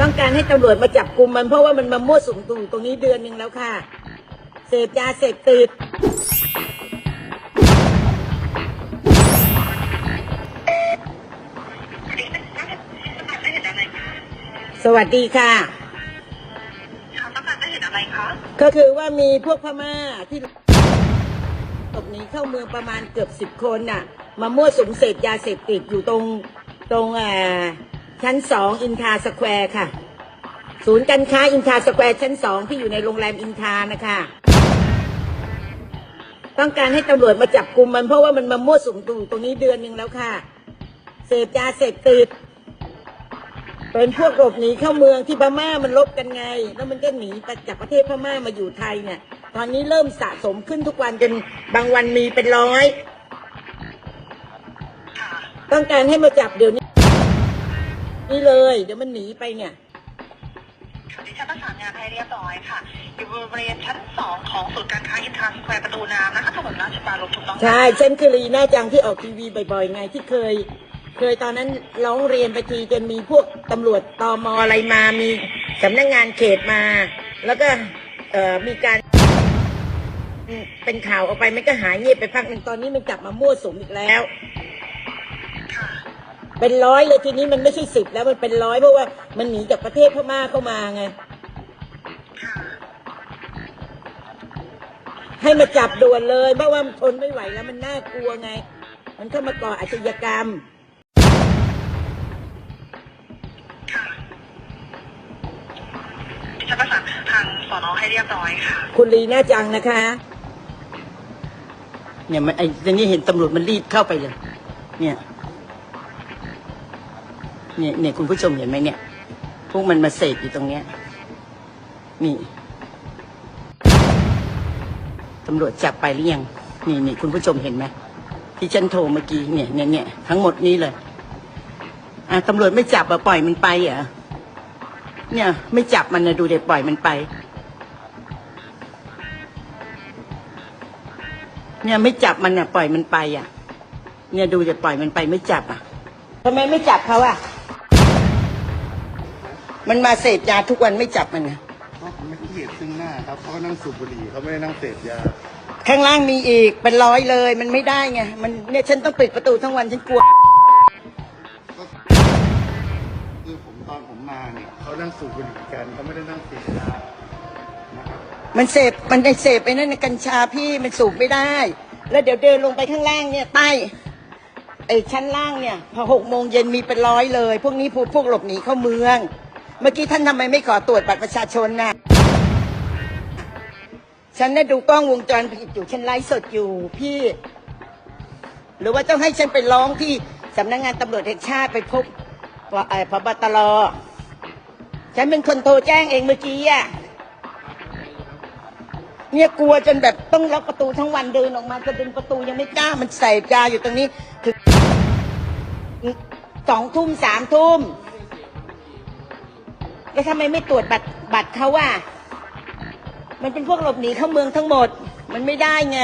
ต้องการให้ตำรวจมาจับกลุ่มมันเพราะว่ามันมามั่วสุมตรงตรงนี้เดือนหนึ่งแล้วค่ะ เสพยาเสพติดสวัสดีค่ะเขาต้องการจะเห็นอะไรคะ ก็คือว่ามีพวกพม่าที่หลบหนีเข้าเมืองประมาณเกือบสิบคนน่ะ มามั่วสุมเสพยาเสพติดอยู่ตรงตรงอ่า ชั้นสองอินทาสแควร์ค่ะ ศูนย์การค้าอินทาสแควร์ชั้นสองที่อยู่ในโรงแรมอินทานะคะ ต้องการให้ตำรวจมาจับกลุ่มมันเพราะว่ามันมามั่วสุมตรงตรงนี้เดือนหนึ่งแล้วค่ะ เสพยาเสพติดเป็นพวกหลบหนีเข้าเมืองที่พม่ามันลบกันไง แล้วมันก็หนีไปจากประเทศพม่ามาอยู่ไทยเนี่ย ตอนนี้เริ่มสะสมขึ้นทุกวันจนบางวันมีเป็นร้อย ต้องการให้มาจับเดี๋ยวนี้ นี่เลย เดี๋ยวมันหนีไปเนี่ยดิฉันประสานงานให้เรียบร้อยค่ะ อยู่บริเวณชั้นสองของศูนย์การค้าอินทราสแควร์ประตูน้ำนะคะถนนราชปรารภถูกต้องไหมใช่ฉันคือลีน่าจังที่ออกทีวีบ่อยๆ ไงที่เคย เคยตอนนั้นร้องเรียนไปทีจนมีพวกตำรวจตอมอะไรมามีสำนักงานเขตมา แล้วก็เอ่อมีการเป็นข่าวออกไปมันก็หายเงียบไปพักหนึ่งตอนนี้มันกลับมามั่วสุมอีกแล้วค่ะ เป็นร้อยเลยทีนี้มันไม่ใช่สิบแล้วมันเป็นร้อยเพราะว่ามันหนีจากประเทศพม่าเข้ามาไงค่ะให้มาจับด่วนเลยเพราะว่ามันทนไม่ไหวแล้วมันน่ากลัวไง มันเข้ามาก่ออาชญากรรมค่ะดิฉันประสานทางสอนอให้เรียบร้อยค่ะ คุณลีน่าจังนะคะ เนี่ยมันไอ้ทีนี้เห็นตำรวจมันรีบเข้าไปเลย เนี่ย เนี่ยเนี่ยคุณผู้ชมเห็นไหมเนี่ย พวกมันมาเสพอยู่ตรงเนี้ย นี่ตำรวจจับไปหรือยัง นี่นี่คุณผู้ชมเห็นไหมที่ฉันโทรเมื่อกี้เนี่ยเนี่ยเนี่ยทั้งหมดนี้เลย อะตำรวจไม่จับอะปล่อยมันไปเหรอเนี่ย ไม่จับมันนะดูเด็กปล่อยมันไป เนี่ยไม่จับมันอะปล่อยมันไปอะ เนี่ยดูจะปล่อยมันไปไม่จับอะทำไมไม่จับเขาอะ มันมาเสพยาทุกวันไม่จับมันอะเพราะไม่เหตุซึ่งหน้าครับเขาก็นั่งสูบบุหรี่เขาไม่ได้นั่งเสพยาข้างล่างมีอีกเป็นร้อยเลยมันไม่ได้ไงมันเนี่ยฉันต้องปิดประตูทั้งวันฉันกลัวก็คือผมตอนผมมาเนี่ยเขานั่งสูบบุหรี่กันเขาไม่ได้นั่งเสพยานะครับมันเสพมันได้เสพไปนั่นนะกัญชาพี่มันสูบไม่ได้ แล้วเดี๋ยวเดินลงไปข้างล่างเนี่ยใต้ไอ้ชั้นล่างเนี่ยพอหกโมงเย็นมีเป็นร้อยเลย พวกนี้พวกพวกหลบหนีเข้าเมือง เมื่อกี้ท่านทำไมไม่ขอตรวจบัตรประชาชนน่ะ ฉันน่ะดูกล้องวงจรปิดอยู่ ฉันไลฟ์สดอยู่พี่ หรือว่าต้องให้ฉันไปร้องที่สำนักงานตำรวจแห่งชาติไปพบว่าไอ้พบตรฉันเป็นคนโทรแจ้งเองเมื่อกี้อะเนี่ยกลัวจนแบบต้องล็อกประตูทั้งวันเดินออกมาจะดึงประตูยังไม่กล้ามันใส่ยาอยู่ตรงนี้ถึงสองทุ่มสามทุ่ม แล้วทำไมไม่ตรวจบัตรบัตรเขาว่ามันเป็นพวกหลบหนีเข้าเมืองทั้งหมด มันไม่ได้ไง